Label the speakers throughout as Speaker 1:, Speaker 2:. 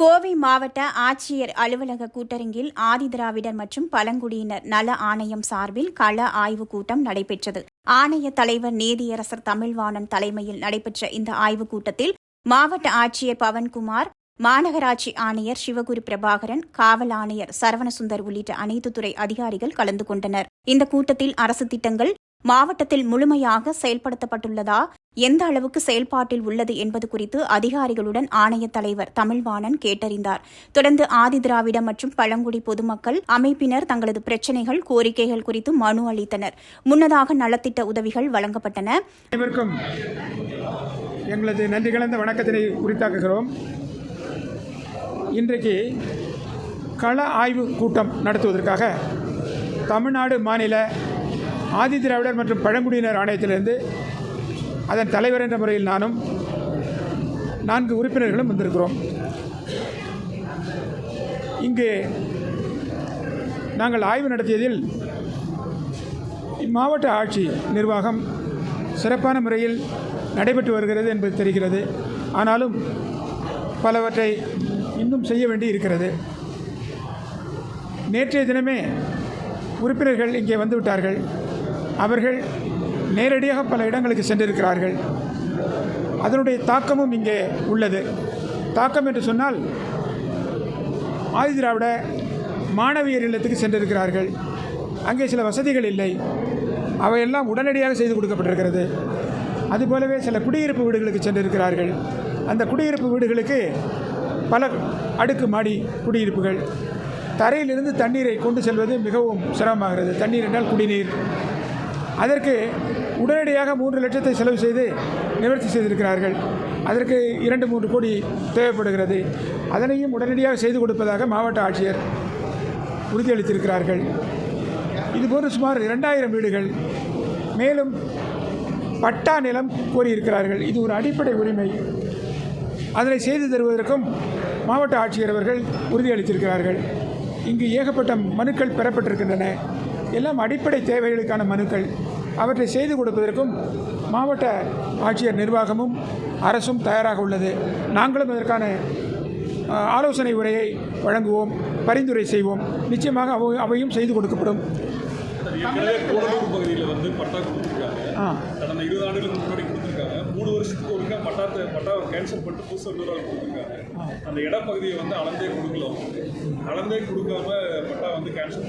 Speaker 1: கோவை மாவட்ட ஆட்சியர் அலுவலக கூட்டரங்கில் ஆதிதிராவிடர் மற்றும் பழங்குடியினர் நல ஆணையம் சார்பில் கள ஆய்வுக் கூட்டம் நடைபெற்றது. ஆணைய தலைவர் நீதியரசர் தமிழ்வாணன் தலைமையில் நடைபெற்ற இந்த ஆய்வுக் கூட்டத்தில் மாவட்ட ஆட்சியர் பவன்குமார் மாநகராட்சி ஆணையர் சிவகுரு பிரபாகரன் காவல் ஆணையர் சரவணசுந்தர் உள்ளிட்ட அனைத்து துறை அதிகாரிகள் கலந்து கொண்டனர். இந்த கூட்டத்தில் அரசு திட்டங்கள் மாவட்டத்தில் முழுமையாக செயல்படுத்தப்பட்டுள்ளதா? எந்த அளவுக்கு செயல்பாட்டில் உள்ளது என்பது குறித்து அதிகாரிகளுடன் ஆணைய தலைவர் தமிழ்வாணன் கேட்டறிந்தார். தொடர்ந்து ஆதிதிராவிட மற்றும் பழங்குடி பொதுமக்கள் அமைப்பினர் தங்களது பிரச்சினைகள் கோரிக்கைகள் குறித்து மனு அளித்தனர். முன்னதாக நலத்திட்ட உதவிகள் வழங்கப்பட்டன.
Speaker 2: எங்களது நன்றி கலந்த வணக்கத்தினை உரித்தாக்குகிறோம். இன்றைக்கு கள ஆய்வு கூட்டம் நடத்துவதற்காக தமிழ்நாடு மாநில ஆதிதிராவிடர் மற்றும் பழங்குடியினர் ஆணையத்திலிருந்து அதன் தலைவர் என்ற முறையில் நானும் நான்கு உறுப்பினர்களும் வந்திருக்கிறோம். இங்கு நாங்கள் ஆய்வு நடத்தியதில் இம்மாவட்ட ஆட்சி நிர்வாகம் சிறப்பான முறையில் நடைபெற்று வருகிறது என்பது தெரிகிறது. ஆனாலும் பலவற்றை இன்னும் செய்ய வேண்டி இருக்கிறது. நேற்றைய தினமே உறுப்பினர்கள் இங்கே வந்துவிட்டார்கள் அவர்கள் நேரடியாக பல இடங்களுக்கு சென்றிருக்கிறார்கள். அதனுடைய தாக்கமும் இங்கே உள்ளது. தாக்கம் என்று சொன்னால் ஆதிதிராவிட மாணவியர் இல்லத்துக்கு சென்றிருக்கிறார்கள். அங்கே சில வசதிகள் இல்லை. அவையெல்லாம் உடனடியாக செய்து கொடுக்கப்பட்டிருக்கிறது. அதுபோலவே சில குடியிருப்பு வீடுகளுக்கு சென்றிருக்கிறார்கள். அந்த குடியிருப்பு வீடுகளுக்கு பல அடுக்கு மாடி குடியிருப்புகள். தரையிலிருந்து தண்ணீரை கொண்டு செல்வது மிகவும் சிரமமாகிறது. தண்ணீர் என்றால் குடிநீர். அதற்கு உடனடியாக மூன்று லட்சத்தை செலவு செய்து நிவர்த்தி செய்திருக்கிறார்கள். அதற்கு இரண்டு மூன்று கோடி தேவைப்படுகிறது. அதனையும் உடனடியாக செய்து கொடுப்பதாக மாவட்ட ஆட்சியர் உறுதியளித்திருக்கிறார்கள். இதுபோன்று சுமார் இரண்டாயிரம் வீடுகள் மேலும் பட்டா நிலம் கோரியிருக்கிறார்கள். இது ஒரு அடிப்படை உரிமை. அதனை செய்து தருவதற்கும் மாவட்ட ஆட்சியர் அவர்கள் உறுதியளித்திருக்கிறார்கள். இங்கு ஏகப்பட்ட மனுக்கள் பெறப்பட்டிருக்கின்றன. எல்லாம் அடிப்படை தேவைகளுக்கான மனுக்கள். அவற்றை செய்து கொடுப்பதற்கும் மாவட்ட ஆட்சியர் நிர்வாகமும் அரசும் தயாராக உள்ளது. நாங்களும் அதற்கான ஆலோசனை உரையை வழங்குவோம் பரிந்துரை செய்வோம். நிச்சயமாக அவை அவையும் செய்து கொடுக்கப்படும்.
Speaker 3: ஏற்கனவே கூடலூர் பகுதியில் வந்து பட்டா கொடுத்துருக்காங்க
Speaker 2: ஆ.
Speaker 3: கடந்த இருபது ஆண்டுகளுக்கு முன்னாடி கொடுத்துருக்காங்க. மூணு வருஷத்துக்கு ஒருக்கா கேன்சல் பண்ணிட்டு புதுசாக இன்னொரு ஆள் கொடுத்துருக்காங்க. அந்த இடப்பகுதியை வந்து அளந்தே கொடுக்கல அளந்தே கொடுக்காம பட்டா வந்து கேன்சல்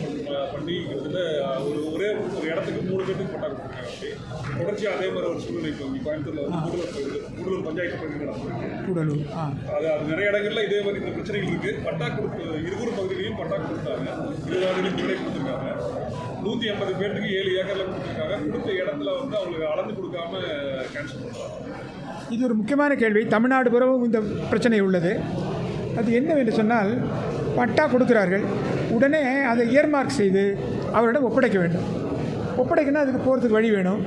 Speaker 3: பண்ணி கிட்டத்தட்ட ஒரு ஒரே ஒரு இடத்துக்கு மூணு பேருக்கு பட்டா கொடுத்துருக்காங்க அப்படி. தொடர்ச்சியாக அதே மாதிரி ஒரு சூழ்நிலை இப்போ இங்கே கோயம்புத்தூரில் வந்து கூடலூர் பகுதி கூடலூர் பஞ்சாயத்து பகுதியில் நடந்திருக்கு.
Speaker 2: கூடலூர் ஆ.
Speaker 3: அது அது நிறைய இடங்கள்ல இதே மாதிரி இந்த பிரச்சனைகள் இருக்கு. பட்டா கொடுத்து இருகூர் பகுதியிலையும் பட்டா கொடுத்தாங்க. இருபது ஆண்டுகளுக்கு முன்னாடி கொடுத்துருக்காங்க. நூற்றி எண்பது பேர்த்துக்கு ஏழு ஏக்கர்ல கொடுத்துருக்காங்க. கொடுத்த இடத்துல வந்து அவங்களுக்கு அளந்து கொடுக்காம கேன்சல் பண்ணுறாங்க
Speaker 2: இது ஒரு முக்கியமான கேள்வி. தமிழ்நாடு புறவும் இந்த பிரச்சனை உள்ளது. அது என்னவென்று சொன்னால் பட்டா கொடுக்கிறார்கள். உடனே அதை இயர்மார்க் செய்து அவரிடம் ஒப்படைக்க வேண்டும். ஒப்படைக்கணும் அதுக்கு போகிறதுக்கு வழி வேணும்.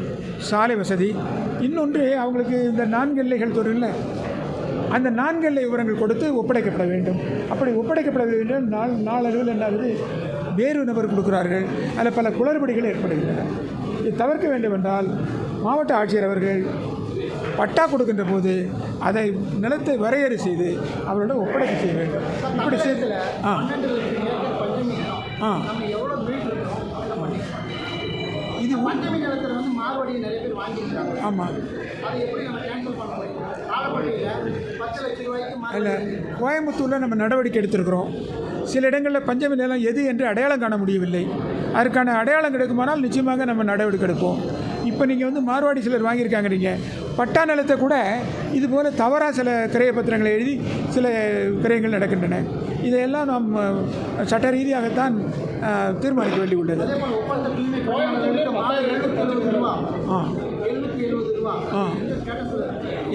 Speaker 2: சாலை வசதி. இன்னொன்று அவங்களுக்கு இந்த நான்கு எல்லைகள் தொழில் அந்த நான்கு எல்லை விவரங்கள் கொடுத்து ஒப்படைக்கப்பட வேண்டும். அப்படி ஒப்படைக்கப்பட வேண்டும் நாள் நாளளவில் என்ன ஆகுது வேறு நபர் கொடுக்கிறார்கள். அதில் பல குளறுபடிகள் ஏற்படுகின்றன. இதை தவிர்க்க வேண்டும் என்றால் மாவட்ட ஆட்சியர் அவர்கள் பட்டா கொடுக்கின்ற போது அதை நிலத்தை வரையறை செய்து அவரிடம் ஒப்படைக்க செய்ய வேண்டும். இப்படி செய்து ஆ. ஆ. இது ஆமாம் அதில் கோயம்புத்தூரில் நம்ம நடவடிக்கை எடுத்திருக்கிறோம். சில இடங்களில் பஞ்சமி நிலம் எது என்று அடையாளம் காண முடியவில்லை. அதற்கான அடையாளம் கிடைக்குமானால் நிச்சயமாக நம்ம நடவடிக்கை எடுப்போம். இப்போ நீங்கள் வந்து மார்வாடி சிலர் வாங்கியிருக்காங்க நீங்கள் பட்டா நிலத்தை கூட இது போல் தவறாக சில கிரைய பத்திரங்களை எழுதி சில கிரயங்கள் நடக்கின்றன. இதையெல்லாம் நாம் சட்ட ரீதியாகத்தான் தீர்மானிக்க வேண்டி உள்ளது
Speaker 4: அதே போல் ஒப்பந்த தூய்மை பணியாளர்களுக்கு மாதம் எழுநூத்தி எழுபது ரூபா
Speaker 2: ஆ. ஆ.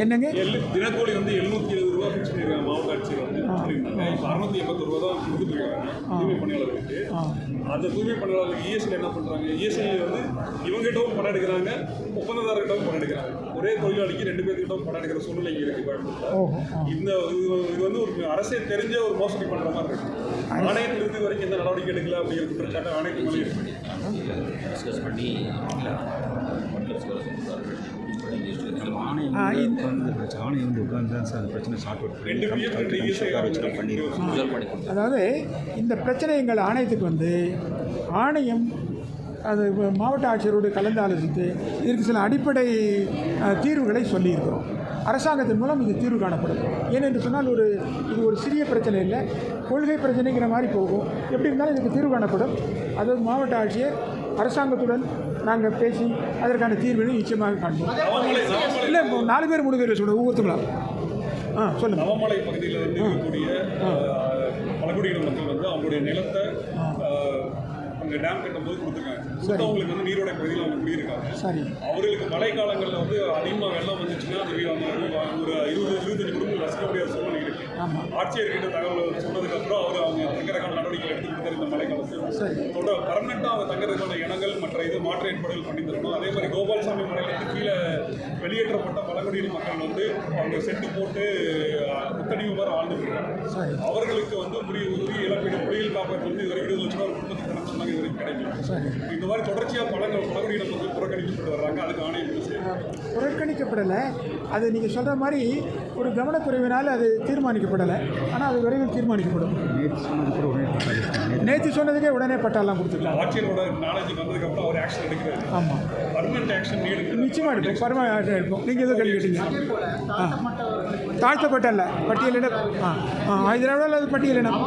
Speaker 2: என்னங்க?
Speaker 3: தினக்கூலி வந்து எழுநூத்தி எழுபது ரூபா ஃபிக்ஸ் பண்ணியிருக்காங்க மாவட்ட ஆட்சியர் வந்து. பண்ணியிருக்காங்க இப்போ அறுநூத்தி எண்பத்தொரு ரூபா தான் கொடுத்துருக்காங்க தூய்மை பணியாளர்களுக்கு.
Speaker 2: ஆ.
Speaker 3: அந்த தூய்மை பணியாளர்களுக்கு இஎஸ்ஐ என்ன பண்ணுறாங்க இஎஸ்ஐ வந்து இவங்ககிட்டவும் பணம் எடுக்கிறாங்க ஒப்பந்ததாரர்கிட்டவும் பணம் எடுக்கிறாங்க. ஒரே தொழிலாளிக்கு ரெண்டு பேர்கிட்டவும் பணம் எடுக்கிற சூழ்நிலை இங்கே இருக்குது இந்த இது இது வந்து ஒரு அரசே தெரிஞ்ச ஒரு மோசடி பண்ற மாதிரி இருக்கு. ஆணையத்தில் இருந்து வரைக்கும் எந்த நடவடிக்கை எடுக்கல அப்படிங்கிற குற்றச்சாட்டு ஆணையத்து மேலே இருக்கு.
Speaker 5: டிஸ்கஸ் பண்ணி
Speaker 2: அதாவது இந்த பிரச்சனை எங்கள் ஆணையத்துக்கு வந்து ஆணையம் அது மாவட்ட ஆட்சியரோடு கலந்து ஆலோசித்து இதற்கு சில அடிப்படை தீர்வுகளை சொல்லியிருக்கிறோம். அரசாங்கத்தின் மூலம் இது தீர்வு காணப்படும். ஏனென்று சொன்னால் ஒரு இது ஒரு சிறிய பிரச்சனை இல்லை. கொள்கை பிரச்சனைங்கிற மாதிரி போகும். எப்படி இருந்தாலும் இதுக்கு தீர்வு காணப்படும். அதாவது மாவட்ட ஆட்சியர் அரசாங்கத்துடன் நாங்கள் பேசி அதற்கான தீர்வினை நிச்சயமாக காண்போம். இல்லை நாலு பேர் மூணு பேர் சொல்லுங்கள் ஒவ்வொருத்தங்களும் ஆ சொல்லுங்கள்
Speaker 3: நவமலை பகுதியில் வந்து இருக்கக்கூடிய பழங்குடியின மக்கள் வந்து அவங்களுடைய நிலத்தை அங்கே டேம் கட்டும்போது கொடுத்துருக்காங்க. மற்றவங்களுக்கு வந்து நீரோடை பகுதியில் அவங்க குடியிருக்காங்க.
Speaker 2: சரி.
Speaker 3: அவர்களுக்கு மழை காலங்களில் வந்து அதிகமாக வெள்ளம் வந்துச்சுன்னா வா- ஒரு இருபது இருபத்தஞ்சு குடும்பங்கள் வசிக்க முடியாத சூழ்நிலை இருக்கு.
Speaker 2: ஆமாம்
Speaker 3: ஆட்சியர்கிட்ட தகவல் சொன்னதுக்கப்புறம் அவர் அவங்க தங்குறதுக்கான நடவடிக்கை எடுத்து கொடுத்தாரு இந்த மழை காலத்தில்
Speaker 2: சரி
Speaker 3: தொடர் பர்மனெண்ட்டாக அவங்க தங்குறதுக்கான இடங்கள் மற்ற இது மாற்று ஏற்பாடுகள் பண்ணி தரணும் அதே மாதிரி கோபால்சாமி மலையிலேருந்து கீழே வெளியேற்றப்பட்ட பழங்குடியின மக்கள் வந்து அவங்க செட்டு போட்டு முத்தடிவு மாதிரி வாழ்ந்துட்டு இருக்காங்க அவர்களுக்கு வந்து உரிய உரிய இழப்பீடு புயல் காப்பீடு வந்து இதுவரை இருபது லட்சம் குடும்பத்துக்கு
Speaker 2: சரி
Speaker 3: இந்த மாதிரி தொடர்ச்சியாக பழங்க பழங்குடியின மக்கள் புறக்கணிக்கப்பட்டு வர்றாங்க. அதுக்கு ஆணையம்
Speaker 2: புறக்கணிக்கப்படலை. அது நீங்கள் சொல்கிற மாதிரி ஒரு கவனக்குறைவினால் அது தீர்மானிக்கப்படலை. ஆனால் அது விரைவில் தீர்மானிக்கப்படும்.
Speaker 5: நேற்று
Speaker 2: சொன்னதுக்கே உடனே பட்டாலாம் கொடுத்துக்கலாம்
Speaker 3: ஆட்சியரோட நாலேஜ் வந்ததுக்கப்புறம் அவர் ஆக்ஷன் எடுக்கிறாரு.
Speaker 2: ஆமாம்
Speaker 3: பர்மனெண்ட் ஆக்ஷன்
Speaker 2: நிச்சயமாக எடுக்கும் பரவாயில்ல இருக்கும் நீங்கள் எதுவும் கேள்வி கேட்டீங்க.
Speaker 4: வந்து
Speaker 2: தாழ்த்தப்பட்டல்ல. பட்டியலின ஆ ஆ இதனால் அது பட்டியலினம்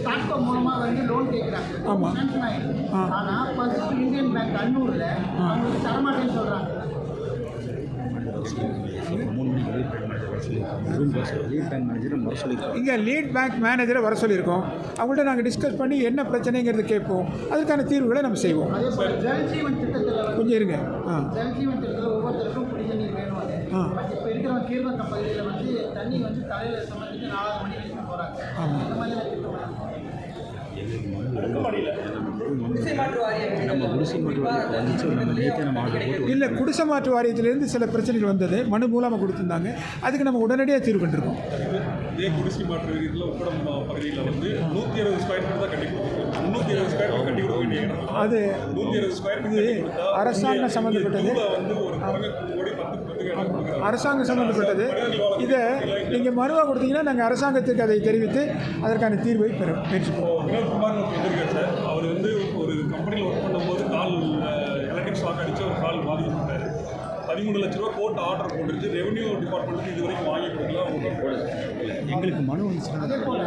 Speaker 4: அவங்க வந்து டாட்டோ மூலமா வந்து லோன் கேட்குறாங்க
Speaker 2: ஆமா.
Speaker 4: சாங்ஷன் ஆயிடுது
Speaker 2: ஆ.
Speaker 4: ஆனா ஃபர்ஸ்ட் இந்தியன் பேங்க் அன்னூர்ல அவங்களுக்கு தரமாட்டேன்னு
Speaker 5: சொல்லியிருக்காங்க
Speaker 2: இங்கே லீட் பேங்க் மேனேஜரை வர சொல்லியிருக்கோம். அவங்கள்ட்ட நாங்கள் டிஸ்கஸ் பண்ணி என்ன பிரச்சனைங்கிறது கேட்போம். அதுக்கான தீர்வுகளை நம்ம செய்வோம். கொஞ்சம் இருங்க. ஆ. ஆ. இல்லை குடிசை மாற்று வாரியத்திலேருந்து சில பிரச்சனைகள் வந்தது. மனு மூலமாக கொடுத்துருந்தாங்க. அதுக்கு நம்ம உடனடியாக தீர்வு கண்டிருக்கோம்.
Speaker 3: இதே குடிசை மாற்று விகிதத்தில் உப்படம் பகுதியில் வந்து நூற்றி இருபது ஸ்கொயர் ஃபீட் தான் கட்டி கொடுத்துருக்கோம். முந்நூற்றி இருபது ஸ்கொயர் ஃபீட் கட்டி கொடுக்க வேண்டிய இடம்
Speaker 2: அது
Speaker 3: நூற்றி இருபது ஸ்கொயர்
Speaker 2: அரசாங்கம் சம்மந்தப்பட்டது.
Speaker 3: வந்து
Speaker 2: அரசாங்கம் சம்மந்தப்பட்டது. இதை நீங்கள் மனுவாக கொடுத்தீங்கன்னா நாங்கள் அரசாங்கத்திற்கு அதை தெரிவித்து அதற்கான தீர்வை பெற முயற்சிப்போம்
Speaker 3: அவர் வந்து பதிமூணு லட்ச ரூபா கோர்ட் ஆர்டர் போட்டுருச்சு. ரெவன்யூ டிபார்ட்மெண்ட்டுக்கு இது வரைக்கும் வாங்கி கொடுக்கல அவங்க
Speaker 5: எங்களுக்கு மனு வந்துச்சுன்னா
Speaker 4: அதே போல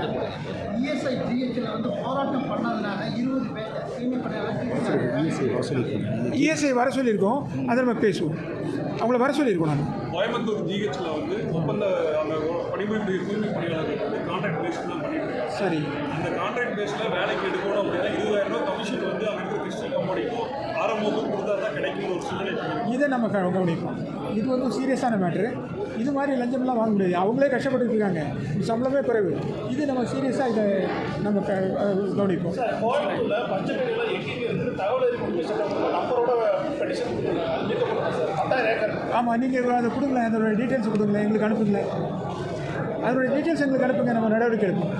Speaker 4: இஎஸ்ஐ ஜிஹெச்சில் வந்து போராட்டம் பண்ணதுனால இருபது பேர் சீனியர் பணியாளர்
Speaker 5: ஈஸி வர சொல்லியிருக்காங்க
Speaker 2: இஎஸ்ஐ வர சொல்லியிருக்கோம். அதை நம்ம பேசுவோம். அவங்கள வர சொல்லியிருக்கோம் நாங்கள்
Speaker 3: கோயம்புத்தூர் ஜிஹெச்சில் வந்து ஒப்பந்த அந்த பணிபுரிய தூய்மை பணியாளர்கள் வந்து கான்ட்ராக்ட் பேஸ்ட் தான் பண்ணிட்டு இருக்காங்க
Speaker 2: சரி.
Speaker 3: அந்த கான்ட்ராக்ட் பேஸில் வேலைக்கு எடுக்கணும் அப்படின்னா இருபதாயிரம் ரூபாய் கமிஷன் வந்து அங்கே இருக்கிற கிறிஸ்டின் கம்பெனிக்கும் ஆரம்பமும் கொடுத்தா தான் கிடைக்கும் ஒரு சூழ்நிலை.
Speaker 2: இதை நம்ம கவனிப்போம். இது வந்து சீரியஸான மேட்ரு இது மாதிரி லஞ்சம்லாம் வாங்க முடியாது. அவங்களே கஷ்டப்பட்டு இருக்காங்க. சம்பளமே குறைவு. இது நம்ம சீரியஸாக இதை நம்ம கவனிப்போம். ஆமாம் நீங்கள் அதை கொடுங்களேன் அதோட டீட்டெயில்ஸ் கொடுங்களேன் எங்களுக்கு அனுப்புங்களேன் அதோட டீட்டெயில்ஸ் எங்களுக்கு அனுப்புங்க. நம்ம நடவடிக்கை எடுப்போம்.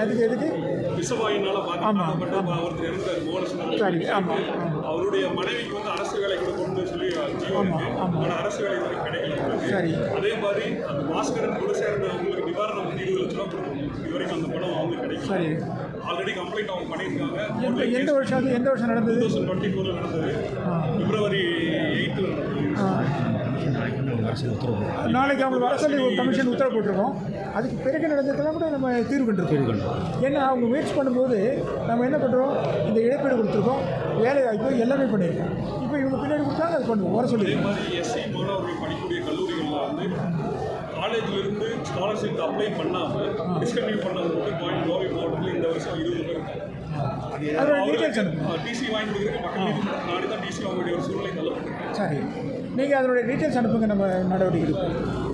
Speaker 2: அதுக்கு எதுக்கு?
Speaker 3: விசவாயினால
Speaker 2: ஆமா,
Speaker 3: பாதிக்கப்பட்ட
Speaker 2: சரி ஆமாம் ஆமாம்
Speaker 3: அவருடைய மனைவிக்கு வந்து அரசு வேலை கொடுக்கணும்னு சொல்லி ஜீவன்
Speaker 2: ஆமா,
Speaker 3: இருக்கு.
Speaker 2: ஆமா.
Speaker 3: ஆனால் அரசு வேலை கிடைக்கல. அவங்களுக்கு.
Speaker 2: சரி.
Speaker 3: அதே மாதிரி அந்த பாஸ்கரன் குழு சேர்ந்தவங்களுக்கு நிவாரணம் வந்து இருபது லட்ச ரூபா கொடுக்கணும் அந்த பணம் அவங்க கிடைக்கல.
Speaker 2: சரி.
Speaker 3: ஆல்ரெடி கம்ப்ளைண்ட் அவங்க பண்ணியிருக்காங்க.
Speaker 2: எந்த வருஷம் எந்த வருஷம்
Speaker 3: டூ
Speaker 2: நடந்தது
Speaker 3: தௌசண்ட் டுவெண்ட்டி ஃபோரில் நடந்தது. பிப்ரவரி எயித்தில் நடந்தது.
Speaker 2: ஆ.
Speaker 5: கமிஷன் நாளைக்கு வந்து அவங்க அரசு உத்தரவு
Speaker 2: நாளைக்கு அவங்களுக்கு வர சொல்லி ஒரு கமிஷன் உத்தரவு போட்டிருக்கோம் அதுக்கு பிறகு நடந்ததெல்லாம் கூட நம்ம தீர்வு கண்டிருக்கோம் ஏன்னா அவங்க முயற்சி பண்ணும்போது நம்ம என்ன பண்ணுறோம் இந்த இழப்பீடு கொடுத்துருக்கோம் வேலை வாய்ப்பு எல்லாமே பண்ணியிருக்கோம் இப்போ இவங்க பின்னாடி கொடுத்தாங்க அது பண்ணுவோம் வர
Speaker 3: மாணவர்கள் படிக்கக்கூடிய கல்லூரிகளில் வந்து காலேஜில் இருந்து ஸ்காலர்ஷிப் அப்ளை பண்ணாமல் டிஸ்கன்டினியூ பண்ணது வந்து கோயம் கோவை மாவட்டத்தில் இந்த வருஷம் இருபது பேர் டிசி வாங்கி கொடுக்குறதுக்கு மக்கள் நாடி தான் டிசி வாங்க வேண்டிய ஒரு சூழ்நிலை தள்ளப்பட்டிருக்கு
Speaker 2: சரி நீங்கள் அதனுடைய டீட்டெயில்ஸ் அனுப்புங்க நம்ம நடவடிக்கை எடுப்போம்.